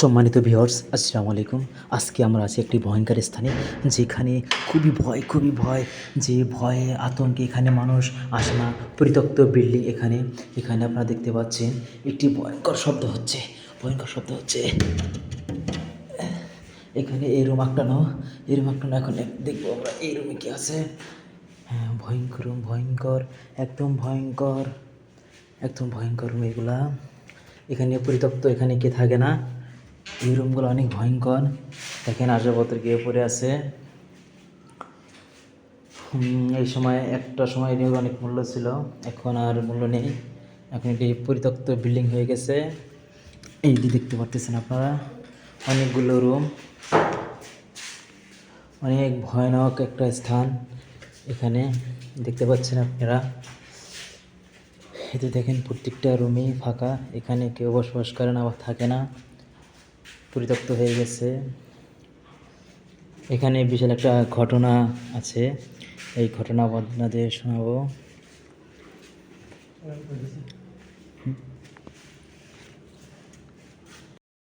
সম্মানিত ভিউয়ার্স আসসালামু আলাইকুম। আজকে আমরা আছি একটি ভয়ঙ্কর স্থানে যেখানে খুবই ভয় খুবই ভয় যে ভয়ে আতঙ্কে এখানে মানুষ আসে না। পরিত্যক্ত বিল্ডিং এখানে। এখানে আপনারা দেখতে পাচ্ছেন একটি ভয়ঙ্কর শব্দ হচ্ছে ভয়ঙ্কর শব্দ হচ্ছে। এখানে এই রুম আঁকটানো এই রুম আঁকটানো এখন দেখব আমরা এই রুমে কি আছে। হ্যাঁ ভয়ঙ্কর room, ভয়ঙ্কর একদম ভয়ঙ্কর একদম ভয়ঙ্কর রুম এগুলা। এখানে পরিত্যক্ত এখানে কে থাকে না? এই রুমগুলো অনেক ভয়ঙ্কর। দেখেন আসবাবপত্র গিয়ে পড়ে আছে। এই সময় একটা সময় এর অনেক মূল্য ছিল। এখন আর মূল্য নেই। এখন এটি পরিত্যক্ত বিল্ডিং হয়ে গেছে। এই যে দেখতে পারতেছেন আপনারা, অনেকগুলো রুম। অনেক ভয়ানক একটা স্থান এখানে দেখতে পাচ্ছেন আপনারা। এতে দেখেন, প্রত্যেকটা রুমই ফাঁকা। এখানে কেউ বসবাস করে না বা থাকে না। পরিত্যক্ত হয়ে গেছে। এখানে বিশাল একটা ঘটনা আছে। এই ঘটনা আপনাদের শোনাবো।